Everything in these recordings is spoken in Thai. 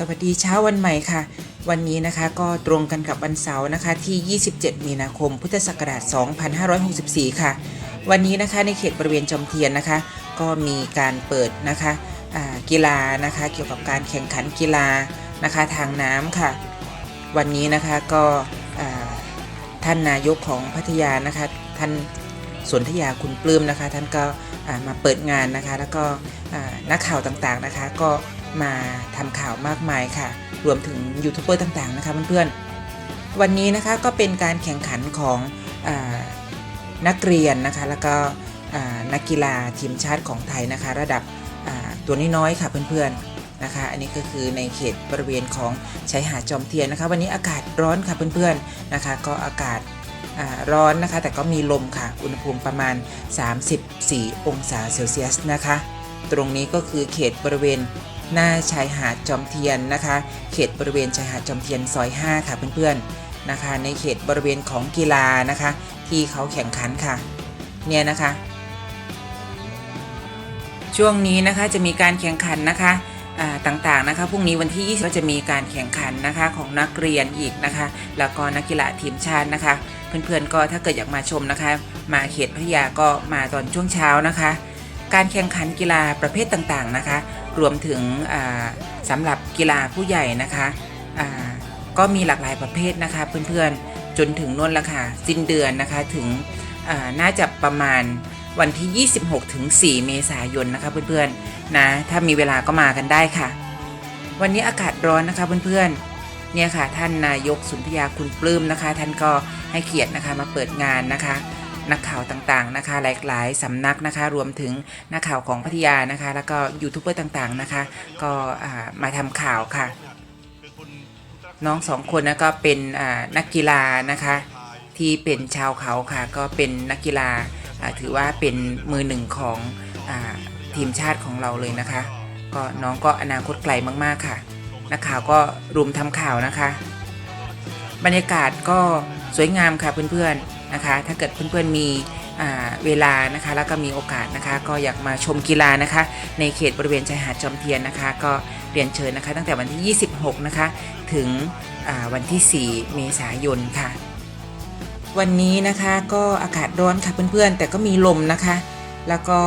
สวัสดีเช้าวันใหม่ค่ะ วันนี้นะคะก็ตรงกันกับวันเสาร์นะคะที่ 27 มีนาคม พุทธศักราช 2564 ค่ะ วันนี้นะคะในเขตบริเวณจอมเทียนนะคะ ก็มีการเปิดนะคะกีฬานะคะเกี่ยวกับการแข่งขันกีฬานะคะทางน้ำค่ะ วันนี้นะคะก็ท่านนายกของพัทยานะคะท่านสนธยาคุณปลื้มนะคะ ท่านก็มาเปิดงานนะคะ แล้วก็นักข่าวต่างๆนะคะ ก็ มาทำข่าวมากมายค่ะ รวมถึงยูทูบเบอร์ต่างๆนะคะเพื่อนๆ วันนี้นะคะก็เป็นการแข่งขันของอนักเรียนนะคะ แล้วก็นักกีฬาทีมชาติของไทยนะคะ ระดับตัวน้อยๆค่ะเพื่อนๆนะคะ อันนี้ก็คือในเขตบริเวณของชายหาดจอมเทียนนะคะ วันนี้อากาศร้อนค่ะเพื่อนๆนะคะ ก็อากาศาร้อนนะคะ แต่ก็มีลมค่ะ อุณหภูมิประมาณ 34 องศาเซลเซียสนะคะ ตรงนี้ก็คือเขตบริเวณ หน้าชายหาดจอมเทียนนะคะ เขตบริเวณชายหาดจอมเทียนซอย 5 ค่ะเพื่อนๆนะคะ ในเขตบริเวณของกีฬานะคะ ที่เขาแข่งขันค่ะ เนี่ยนะคะ ช่วงนี้นะคะจะมีการแข่งขันนะคะต่างๆนะคะพรุ่งนี้วันที่ 20 ก็จะมีการแข่งขันนะคะของนักเรียนอีกนะคะ แล้วก็นักกีฬาทีมชาตินะคะ เพื่อนๆก็ถ้าเกิดอยากมาชมนะคะ มาเขตพัทยาก็มาตอนช่วงเช้านะคะ การแข่งขันกีฬาประเภทต่างๆนะคะ รวมถึงสำหรับกีฬาผู้ใหญ่นะคะก็มีหลากหลายประเภทนะคะเพื่อนๆจนถึงน่นละค่ะสิ้นเดือนนะคะถึงน่าจะประมาณวันที่ 26ถึง4เมษายนนะคะเพื่อนๆนะถ้ามีเวลาก็มากันได้ค่ะ วันนี้อากาศร้อนนะคะเพื่อนๆเนี่ยค่ะท่านนายกสุนทยาคุณปลื้มนะคะ ท่านก็ให้เกียรตินะคะมาเปิดงานนะคะ นักข่าวต่างๆนะคะ หลายๆสำนักนะคะ รวมถึงนักข่าวของพัทยานะคะ แล้วก็ยูทูบเบอร์ต่างๆนะคะ ก็มาทำข่าวค่ะ น้องสองคนนะก็เป็นนักกีฬานะคะ ที่เป็นชาวเขาค่ะ ก็เป็นนักกีฬาถือว่าเป็นมือหนึ่งของอทีมชาติของเราเลยนะคะ ก็น้องก็อนาคตไกลมากๆค่ะนักข่าวก็รุมทำข่าวนะคะ บรรยากาศก็สวยงามค่ะเพื่อนๆ นะคะ ถ้าเกิดเพื่อนๆมีเวลานะคะ แล้วก็มีโอกาสนะคะ ก็อยากมาชมกีฬานะคะ ในเขตบริเวณชายหาดจอมเทียนนะคะ ก็เรียนเชิญนะคะ ตั้งแต่วันที่ 26 นะคะ ถึงวันที่ 4 เมษายนค่ะ วันนี้นะคะก็อากาศร้อนค่ะเพื่อนๆ แต่ก็มีลมนะคะ แล้วก็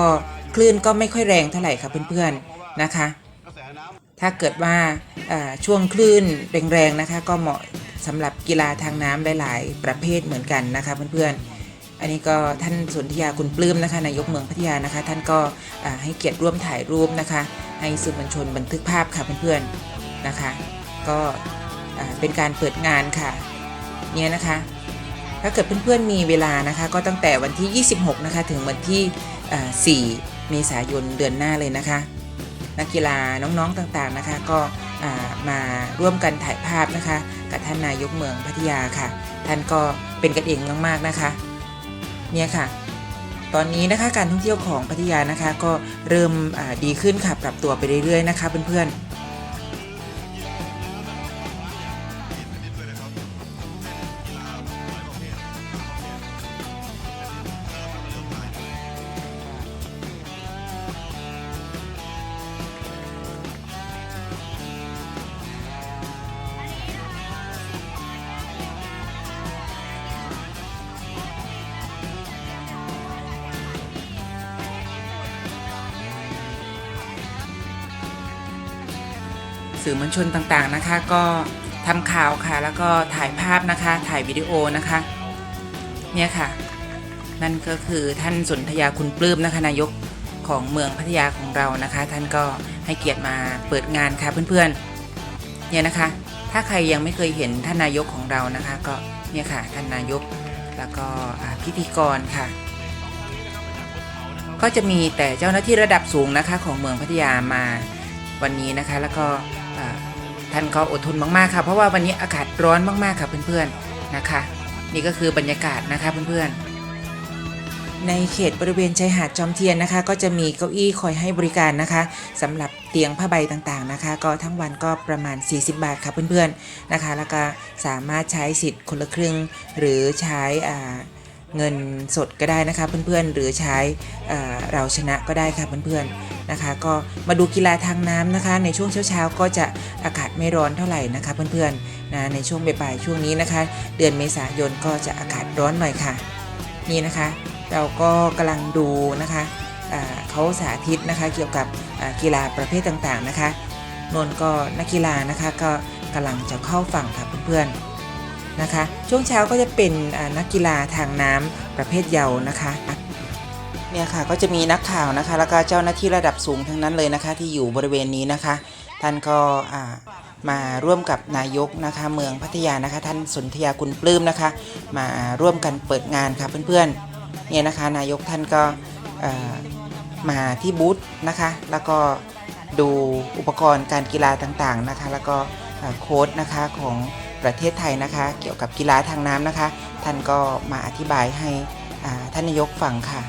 คลื่นก็ไม่ค่อยแรงเท่าไหร่ค่ะเพื่อนๆนะคะ ถ้าเกิดว่าช่วงคลื่นแรงๆนะคะ ก็เหมาะ สำหรับกีฬาทางน้ำหลาย ๆ ประเภทเหมือนกันนะคะเพื่อนๆ อันนี้ก็ท่านสนธยาคุณปลื้มนะคะนายกเมืองพัทยานะคะ ท่านก็ให้เกียรติร่วมถ่ายรูปนะคะ ให้สื่อมวลชนบันทึกภาพค่ะเพื่อนๆนะคะ ก็เป็นการเปิดงานค่ะเนี่ยนะคะ ถ้าเกิดเพื่อนๆมีเวลานะคะ ก็ตั้งแต่วันที่ 26 นะคะ ถึงวันที่ 4 เมษายนเดือนหน้าเลยนะคะ นักกีฬาน้องๆต่างๆนะคะ ก็มาร่วมกันถ่ายภาพนะคะ กับท่านนายกเมืองพัทยาค่ะ ท่านก็เป็นกันเองมากๆนะคะ เนี่ยค่ะ ตอนนี้นะคะการท่องเที่ยวของพัทยานะคะ ก็เริ่มดีขึ้นค่ะปรับตัวไปเรื่อยๆนะคะเพื่อนๆ สื่อมวลชนต่างๆนะคะ ก็ทำข่าวค่ะ แล้วก็ถ่ายภาพนะคะ ถ่ายวิดีโอนะคะ เนี่ยค่ะ นั่นก็คือท่านสนธยาคุณปลื้มนะคะนายกของเมืองพัทยาของเรานะคะ ท่านก็ให้เกียรติมาเปิดงานค่ะเพื่อนๆ เนี่ยนะคะ ถ้าใครยังไม่เคยเห็นท่านนายกของเรานะคะ ก็เนี่ยค่ะท่านนายกแล้วก็พิธีกรค่ะ ก็จะมีแต่เจ้าหน้าที่ระดับสูงนะคะของเมืองพัทยามาวันนี้นะคะ แล้วก็ ท่านก็อดทนมากๆค่ะ เพราะว่าวันนี้อากาศร้อนมากๆค่ะเพื่อนๆนะคะ นี่ก็คือบรรยากาศนะคะเพื่อนๆในเขตบริเวณชายหาดจอมเทียนนะคะ ก็จะมีเก้าอี้คอยให้บริการนะคะสำหรับเตียงผ้าใบต่างๆนะคะ ก็ทั้งวันก็ประมาณ 40 บาทค่ะเพื่อนๆนะคะ แล้วก็สามารถใช้สิทธิ์คนละครึ่ง หรือใช้เงินสดก็ได้นะคะเพื่อนๆหรือใช้เราชนะก็ได้ค่ะเพื่อนๆ นะคะ ก็มาดูกีฬาทางน้ำนะคะ ในช่วงเช้าๆก็จะอากาศไม่ร้อนเท่าไหร่นะคะเพื่อนๆนะในช่วงบ่ายๆช่วงนี้นะคะ เดือนเมษายนก็จะอากาศร้อนหน่อยค่ะ นี่นะคะ เราก็กำลังดูนะคะเขาสาธิตนะคะเกี่ยวกับกีฬาประเภทต่างๆนะคะนนท์ก็นักกีฬานะคะก็กำลังจะเข้าฝั่งค่ะเพื่อนๆนะคะช่วงเช้าก็จะเป็นนักกีฬาทางน้ำประเภทเยาวนะคะ เนี่ยค่ะก็จะมีนักข่าวนะคะ แล้วก็เจ้าหน้าที่ระดับสูงทั้งนั้นเลยนะคะ ที่อยู่บริเวณนี้นะคะ ท่านก็มาร่วมกับนายกนะคะ เมืองพัทยานะคะ ท่านสนธยาคุณปลื้มนะคะ มาร่วมกันเปิดงานค่ะเพื่อนๆเนี่ยนะคะ นายกท่านก็มาที่บูธนะคะ แล้วก็ดูอุปกรณ์การกีฬาต่างๆนะคะ แล้วก็โค้ดนะคะของประเทศไทยนะคะ เกี่ยวกับกีฬาทางน้ำนะคะ ท่านก็มาอธิบายให้ท่านนายกฟังค่ะ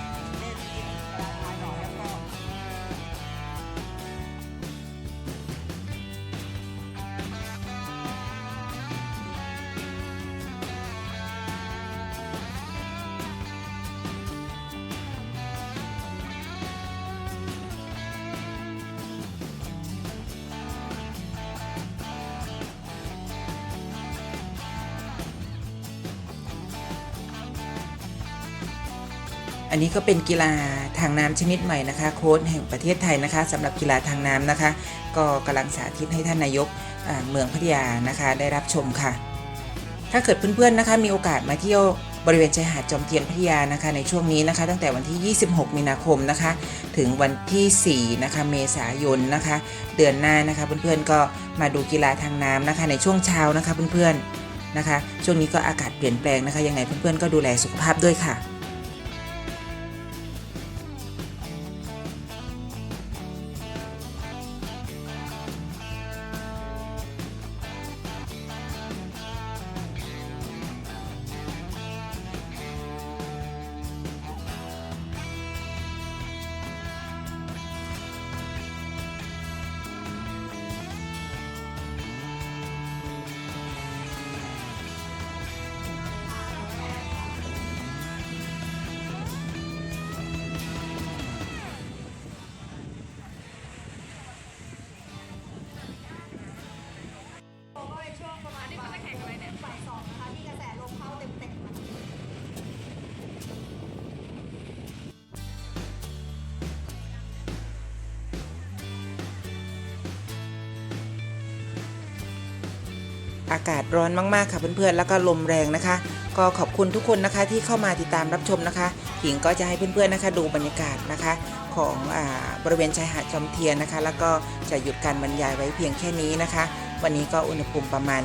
อันนี้ก็เป็นกีฬาทางน้ำชนิดใหม่นะคะ โค้ดแห่งประเทศไทยนะคะสำหรับกีฬาทางน้ำนะคะ ก็กำลังสาธิตให้ท่านนายกเมืองพัทยานะคะ ได้รับชมค่ะ ถ้าเกิดเพื่อนๆนะคะ มีโอกาสมาเที่ยวบริเวณชายหาดจอมเทียนพัทยานะคะ ในช่วงนี้นะคะ ตั้งแต่วันที่ 26 มีนาคมนะคะ ถึงวันที่ 4 นะคะ เมษายนนะคะ เดือนหน้านะคะ เพื่อนๆก็มาดูกีฬาทางน้ำนะคะ ในช่วงเช้านะคะเพื่อนๆนะคะ ช่วงนี้ก็อากาศเปลี่ยนแปลงนะคะ ยังไงเพื่อนๆก็ดูแลสุขภาพด้วยค่ะ อากาศร้อนมากๆค่ะเพื่อนๆ แล้วก็ลมแรงนะคะ ก็ขอบคุณทุกคนนะคะที่เข้ามาติดตามรับชมนะคะ หญิงก็จะให้เพื่อนๆนะคะดูบรรยากาศนะคะของอาบริเวณชายหาดจอมเทียนนะคะ แล้วก็จะหยุดการบรรยายไว้เพียงแค่นี้นะคะ วันนี้ก็อุณหภูมิประมาณ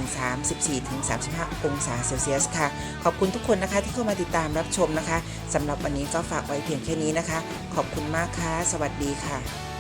34-35 องศาเซลเซียสค่ะ ขอบคุณทุกคนนะคะที่เข้ามาติดตามรับชมนะคะสำหรับวันนี้ก็ฝากไว้เพียงแค่นี้นะคะ ขอบคุณมากค่ะ สวัสดีค่ะ